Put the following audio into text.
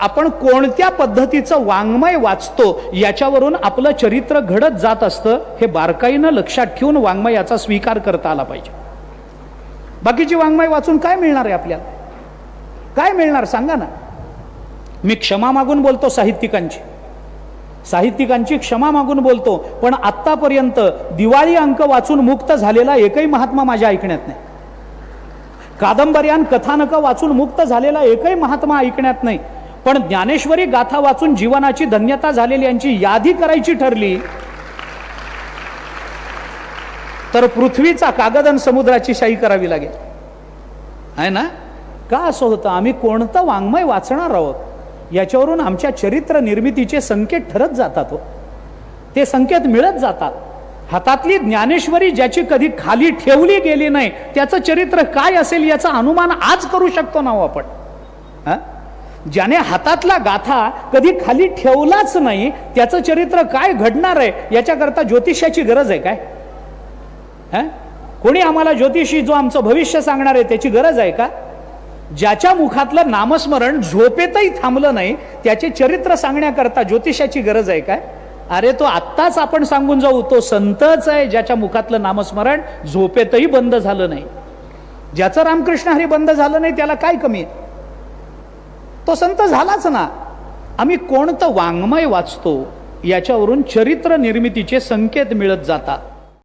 आपण कोणत्या पद्धतीचं वाङ्मय वाचतो याच्यावरून आपलं चरित्र घडत जात असतं हे बारकाईनं लक्षात ठेवून वाङ्मयाचा स्वीकार करता आला पाहिजे. बाकीची वाङ्मय वाचून काय मिळणार आहे आपल्याला? काय मिळणार? सांगा ना. मी क्षमा मागून बोलतो साहित्यिकांची. साहित्यिकांची क्षमा मागून बोलतो पण आत्तापर्यंत दिवाळी अंक वाचून मुक्त झालेला एकही महात्मा माझ्या ऐकण्यात नाही. कादंबऱ्यान कथानकं वाचून मुक्त झालेला एकही महात्मा ऐकण्यात नाही. पण ज्ञानेश्वरी गाथा वाचून जीवनाची धन्यता झालेली यांची यादी करायची ठरली. तर पृथ्वीचा कागद आणि समुद्राची शाही करावी लागेल. आहे ना? का असं होतं? आम्ही कोणतं वाङ्मय वाचणार आहोत? याच्यावरून आमच्या चरित्र निर्मितीचे संकेत ठरत जातात हो. ते संकेत मिळत जातात. हातातली ज्ञानेश्वरी ज्याची कधी खाली ठेवली गेली नाही त्याचं चरित्र काय असेल याचा अनुमान आज करू शकतो ना हो आपण. हा? ज्याने हातातला गाथा कधी खाली ठेवलाच नाही त्याचं चरित्र काय घडणार आहे याच्याकरता ज्योतिषाची गरज आहे काय? हा? कोणी आम्हाला ज्योतिषी जो आमचं भविष्य सांगणार आहे त्याची गरज आहे का? ज्याच्या मुखातलं नामस्मरण झोपेतही थांबलं नाही त्याचे चरित्र सांगण्याकरता ज्योतिषाची गरज आहे काय? अरे तो आत्ताच आपण सांगून जाऊ तो संतच आहे ज्याच्या मुखातलं नामस्मरण झोपेतही बंद झालं नाही. ज्याचं रामकृष्ण हरी बंद झालं नाही त्याला काय कमी आहे? तो संत झालाच ना. आम्ही कोणतं वाङ्मय वाचतो याच्यावरून चरित्र निर्मितीचे संकेत मिळत जातात.